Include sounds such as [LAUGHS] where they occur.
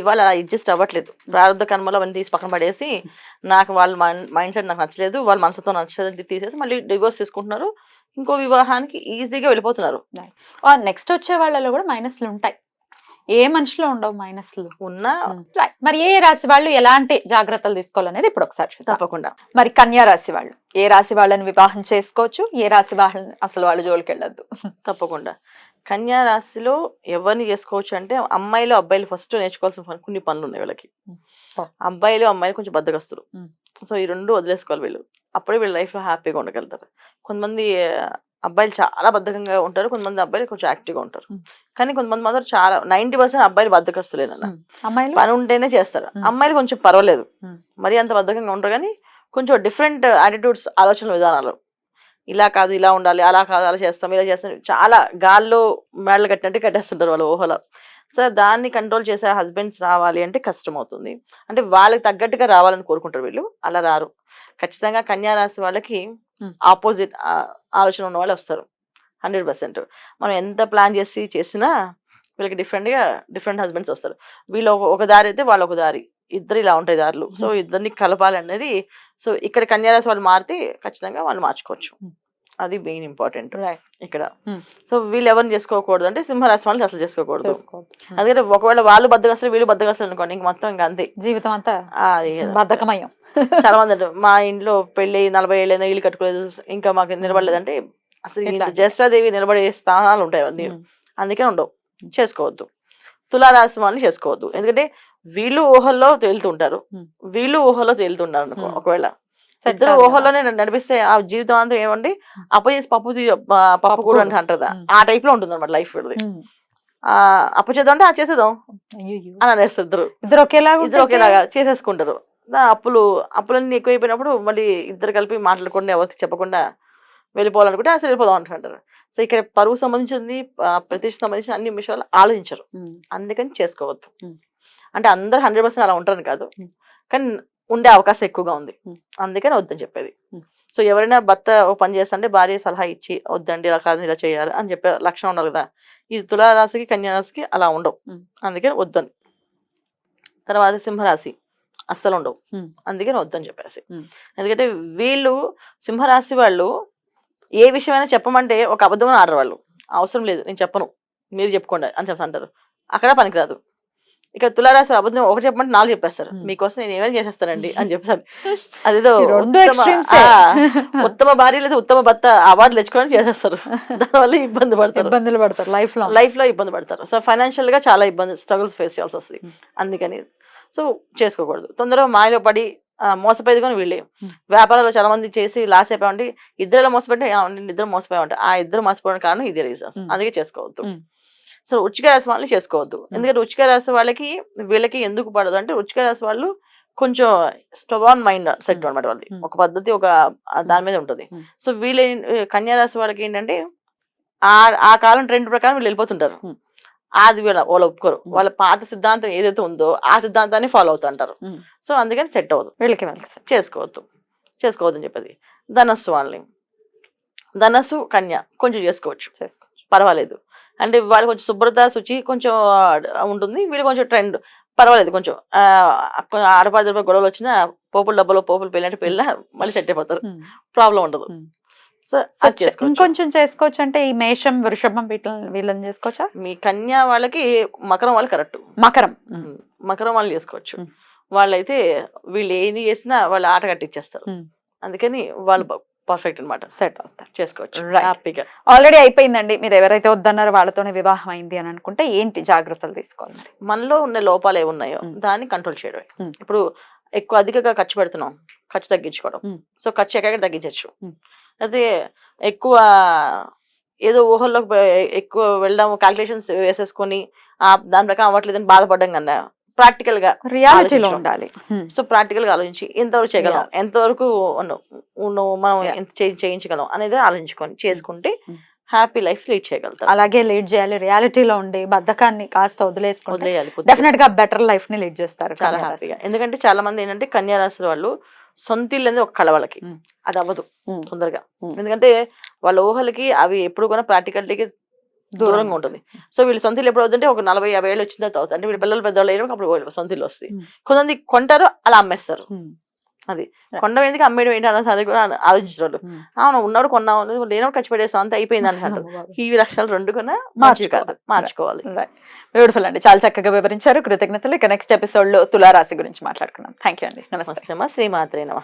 ఇవాళ అడ్జస్ట్ అవ్వట్లేదు. ప్రారంభ కర్మలో అవన్నీ తీసి పక్కన పడేసి నాకు వాళ్ళ మైండ్ సెట్ నాకు నచ్చలేదు వాళ్ళ మనసుతో నచ్చలేదు అని తీసేసి మళ్ళీ డివోర్స్ తీసుకుంటున్నారు ఇంకో వివాహానికి ఈజీగా వెళ్ళిపోతున్నారు. నెక్స్ట్ వచ్చే వాళ్ళలో కూడా మైనస్లు ఉంటాయి. ఏ మనిషిలో ఉండవు మైనస్లు? ఉన్న Right. మరి ఏ రాశి వాళ్ళు ఎలాంటి జాగ్రత్తలు తీసుకోవాలనేది ఇప్పుడు ఒకసారి తప్పకుండా. మరి కన్యా రాశి వాళ్ళు ఏ రాశి వాళ్ళని వివాహం చేసుకోవచ్చు ఏ రాశి వాళ్ళని అసలు వాళ్ళు జోలికి వెళ్ళొద్దు తప్పకుండా. కన్యా రాశిలో ఎవరిని చేసుకోవచ్చు అంటే అమ్మాయిలు అబ్బాయిలు ఫస్ట్ నేర్చుకోవాల్సిన కొన్ని పనులు ఉన్నాయి వీళ్ళకి. అబ్బాయిలు అమ్మాయిలు కొంచెం బద్దగస్తులు. సో ఈ రెండు వదిలేసుకోవాలి వీళ్ళు. అప్పుడే వీళ్ళ లైఫ్లో హ్యాపీగా ఉండగలుగుతారు. కొంతమంది అబ్బాయిలు చాలా బద్ధకంగా ఉంటారు. కొంతమంది అబ్బాయిలు కొంచెం యాక్టివ్గా ఉంటారు. కానీ కొంతమంది మాత్రం చాలా నైన్టీ పర్సెంట్ అబ్బాయిలు బద్దకస్తులేనన్న. అమ్మాయిలు? పని ఉంటేనే చేస్తారు. అమ్మాయిలు కొంచెం పర్వాలేదు. మరి అంత బద్ధకంగా ఉంటారు కానీ కొంచెం డిఫరెంట్ యాటిట్యూడ్స్ ఆలోచన విధానాలు. ఇలా కాదు ఇలా ఉండాలి అలా కాదు అలా చేస్తాం ఇలా చేస్తాం చాలా గాల్లో మేడలు కట్టినట్టు కట్టేస్తుంటారు వాళ్ళు ఊహలో. సో దాన్ని కంట్రోల్ చేసే హస్బెండ్స్ రావాలి అంటే కష్టం అవుతుంది అంటే వాళ్ళకి తగ్గట్టుగా రావాలని కోరుకుంటారు వీళ్ళు. అలా రారు. ఖచ్చితంగా కన్యా రాశి వాళ్ళకి. ఆపోజిట్ ఆలోచన ఉన్న వాళ్ళు వస్తారు. Hundred percent. మనం ఎంత ప్లాన్ చేసి చేసినా వీళ్ళకి different గా డిఫరెంట్ హస్బెండ్స్ వస్తారు. వీళ్ళు ఒక- ఒక దారి అయితే వాళ్ళు ఒక దారి. ఇద్దరు ఇలా ఉంటాయి దారులు. సో ఇద్దరిని కలపాలనేది సో ఇక్కడ కన్యారాశి వాళ్ళు మారితే ఖచ్చితంగా వాళ్ళు మార్చుకోవచ్చు. అది మెయిన్ ఇంపార్టెంట్ రైట్ ఇక్కడ. Hmm. సో వీళ్ళు ఎవరిని చేసుకోకూడదు? అంటే సింహరాశి వాళ్ళు అసలు చేసుకోకూడదు. అందుకని ఒకవేళ వాళ్ళు బద్దగస్తులు వీళ్ళు బద్దగస్తులు అనుకోండి ఇంక మొత్తం ఇంకా అంతే. జీవితం అంతా బద్ధకమయం చాలా మంది మా ఇంట్లో పెళ్ళి నలభై ఏళ్ళైనా ఇల్లు కట్టుకోలేదు ఇంకా మాకు నిలబడలేదంటే అసలు? జ్యేష్ఠాదేవి నిలబడే స్థానాలు ఉంటాయి అన్ని. ఉమ్. అందుకే ఉండవు. చేసుకోవద్దు. తులారాశి వాళ్ళని చేసుకోవద్దు. ఎందుకంటే వీళ్ళు ఊహల్లో తేలుతుంటారు. వీళ్ళు ఊహల్లో తేలుతుంటారు అనుకో. ఒకవేళ. ఇద్దరు. ఊహల్లోనే నడిపిస్తే ఆ జీవితం అంతా ఏమండి? అప్పు చేసి పప్పు పప్పు అంటారు ఉమ్. ఆ టైప్లో ఉంటుంది అనమాట లైఫ్ అప్పు చేద్దాం అంటే ఆ చేసేద్దాం. అని అనేస్తారు ఇద్దరు. ఇద్దరు ఒకేలాగా ఇద్దరు ఒకేలాగా చేసేసుకుంటారు. అప్పులు అప్పులన్నీ ఎక్కువైపోయినప్పుడు మళ్ళీ ఇద్దరు కలిపి మాట్లాడకుండా ఎవరికి చెప్పకుండా వెళ్ళిపోవాలనుకుంటే అసలు వెళ్ళిపోదాం అంటుంటారు సో ఇక్కడ పరువు సంబంధించింది ప్రతిష్ట సంబంధించిన అన్ని విషయాలు ఆలోచించరు. అందుకని చేసుకోవద్దు. అంటే అందరు హండ్రెడ్ పర్సెంట్ అలా ఉంటారని కాదు. కానీ ఉండే అవకాశం ఎక్కువగా ఉంది. అందుకని వద్దని చెప్పేది. సో ఎవరైనా భర్త ఓ పని చేస్తుంటే భార్య సలహా ఇచ్చి వద్దండి ఇలా కాదు ఇలా చేయాలి అని చెప్పే లక్షణం ఉండాలి కదా. ఇది తులారాశికి కన్యారాశికి అలా ఉండవు. అందుకని వద్దని. తర్వాత సింహరాశి అస్సలు ఉండవు. అందుకని వద్దని చెప్పేసి. ఎందుకంటే వీళ్ళు సింహరాశి వాళ్ళు ఏ విషయమైనా చెప్పమంటే ఒక అబద్ధం అని ఆడరు వాళ్ళు అవసరం లేదు. నేను చెప్పను. మీరు చెప్పుకోండి అని చెప్తాంటారు అక్కడ పనికిరాదు. ఇక తులారాశి అబద్ధం ఒకటి చెప్పమంటే నాలుగు చెప్పేస్తారు. మీకోసం నేను ఏమైనా చేసేస్తానండి అని చెప్పేసారు [LAUGHS] అదేదో ఉత్తమ- భార్య లేదా ఉత్తమ భర్త అవార్డులు తెచ్చుకోవడానికి చేసేస్తారు. [LAUGHS] దానివల్ల ఇబ్బంది పడతారు. ఇబ్బందులు పడతారు లైఫ్లో. లైఫ్లో ఇబ్బంది పడతారు. సో ఫైనాన్షియల్గా చాలా ఇబ్బంది స్ట్రగుల్స్ ఫేస్ చేయాల్సి వస్తుంది. అందుకని. సో చేసుకోకూడదు. తొందరగా మాయలో పడి మోసపోయేది కానీ వీళ్ళే. వ్యాపారాలు చాలా మంది చేసి లాస్ అయిపోయామంటే ఇద్దరు మోసపెట్టి ఇద్దరు మోసపోయామంటే. ఆ ఇద్దరు మోసపోవడానికి కారణం ఇదే రీజన్. అందుకే చేసుకోవద్దు. సో రుచిక రాశి వాళ్ళని చేసుకోవద్దు. ఎందుకంటే రుచిక రాశి వాళ్ళకి వీళ్ళకి ఎందుకు పడదు అంటే రుచిక రాశి వాళ్ళు కొంచెం స్టవాన్ మైండ్ సెట్. అనమాట వాళ్ళది. ఒక పద్ధతి ఒక దాని మీద ఉంటుంది. సో వీళ్ళ కన్యా రాశి వాళ్ళకి ఏంటంటే ఆ ఆ కాలం ట్రెండ్ ప్రకారం వీళ్ళు వెళ్ళిపోతుంటారు. అది వీళ్ళ వాళ్ళు ఒప్పుకోరు. వాళ్ళ పాత సిద్ధాంతం ఏదైతే ఉందో ఆ సిద్ధాంతాన్ని ఫాలో అవుతుంటారు. సో అందుకని సెట్ అవ్వదు. వీళ్ళకి వెళ్ళి చేసుకోవద్దు. చేసుకోవద్దని చెప్పేది. ధనస్సు వాళ్ళని. ధనస్సు కన్య కొంచెం చేసుకోవచ్చు. చేసుకోవచ్చు. పర్వాలేదు. అంటే వాళ్ళు కొంచెం శుభ్రత శుచి కొంచెం ఉంటుంది. వీళ్ళు కొంచెం ట్రెండ్. పర్వాలేదు కొంచెం. ఆ, కొంచెం ఆడపాది రూపాయలు గొడవలు వచ్చినా పోపుల డబ్బులు పోపులు పెళ్ళినట్టు పెళ్ళినా మళ్ళీ సెట్ అయిపోతారు. ప్రాబ్లం ఉండదు. సో సో అది చేసుకోవచ్చు. ఇంకొంచెం చేసుకోవచ్చు అంటే ఈ మేషం వృషభం వీటిని వీళ్ళని చేసుకోవచ్చా? మీ కన్యా వాళ్ళకి మకరం వాళ్ళు కరెక్ట్. మకరం. మకరం వాళ్ళు చేసుకోవచ్చు. వాళ్ళైతే వీళ్ళు ఏది చేసినా వాళ్ళు ఆట కట్టించేస్తారు. అందుకని వాళ్ళు పర్ఫెక్ట్ అన్నమాట సెట్ అవుతారు చేసుకోవచ్చు. హ్యాపీగా ఆల్రెడీ అయిపోయిందండి మీరు ఎవరైతే వద్దన్నారో వాళ్ళతోనే వివాహం అయింది అని అనుకుంటే ఏంటి జాగ్రత్తలు తీసుకోవాలి? మనలో ఉన్న లోపాలు ఏ ఉన్నాయో Hmm. దాన్ని కంట్రోల్ చేయడమే. ఇప్పుడు ఎక్కువ అధికంగా ఖర్చు పెడుతున్నాం ఖర్చు తగ్గించుకోవడం. సో ఖర్చు ఎక్కడ తగ్గించవచ్చు. అయితే ఎక్కువ ఏదో ఊహల్లోకి పోయి- ఎక్కువ వెళ్ళడం క్యాల్కులేషన్స్ వేసేసుకొని దాని ప్రకారం అవ్వట్లేదని బాధపడడం కన్నా ప్రాక్టికల్గా రియాలిటీలో. ఉండాలి. సో ప్రాక్టికల్గా ఆలోచించి ఎంతవరకు చేయగలం ఎంతవరకు మనం. ఎంత చేయి- చేయించగలం అనేది ఆలోచించుకొని చేసుకుంటే Hmm. హ్యాపీ లైఫ్ లీడ్ చేయగలుగుతాం అలాగే లీడ్ చేయాలి రియాలిటీలో ఉండి బద్ధకాన్ని కాస్త వదిలేసుకుంటే కొద్దిగా. డెఫినెట్గా బెటర్ లైఫ్ని లీడ్ చేస్తారు చాలా. హ్యాపీగా ఎందుకంటే చాలా మంది ఏంటంటే కన్యా రాశి వాళ్ళు సొంత ఇల్లు అనేది ఒక కళ వాళ్ళకి Mm. అది అవ్వదు. తొందరగా. ఎందుకంటే వాళ్ళ ఊహలకి అవి ఎప్పుడు కూడా ప్రాక్టికల్టీకి దూరంగా ఉంటుంది. సో వీళ్ళు సొంత ఇల్లు ఎప్పుడు అవుతుంటే ఒక నలభై యాభై ఏళ్ళు వచ్చిన తర్వాత అవుతుంది అంటే వీళ్ళ పిల్లలు పెద్దవాళ్ళు అయినప్పుడు అప్పుడు వాళ్ళు సొంత ఇల్లు వస్తాయి. కొంతమంది కొంటారు అలా అమ్మేస్తారు. అది. కొండం ఎందుకు అమ్మేయడం ఏంటి అన్నది అది కూడా ఆలోచించారు. అవును ఉన్నాడు కొన్నాం లేనప్పుడు ఖర్చు పెట్టేస్తాం అంత అయిపోయింది [LAUGHS] అంటారు ఈ లక్షణాలు రెండు కొన్నా మంచివి కాదు. మార్చుకోవాలి. బ్యూటిఫుల్ అండి. చాలా చక్కగా వివరించారు. కృతజ్ఞతలు. ఇక నెక్స్ట్ ఎపిసోడ్లో తులారాశి గురించి మాట్లాడుకుందాం. థ్యాంక్ యూ అండి. నమస్తే. శ్రీమాత్రే నమ.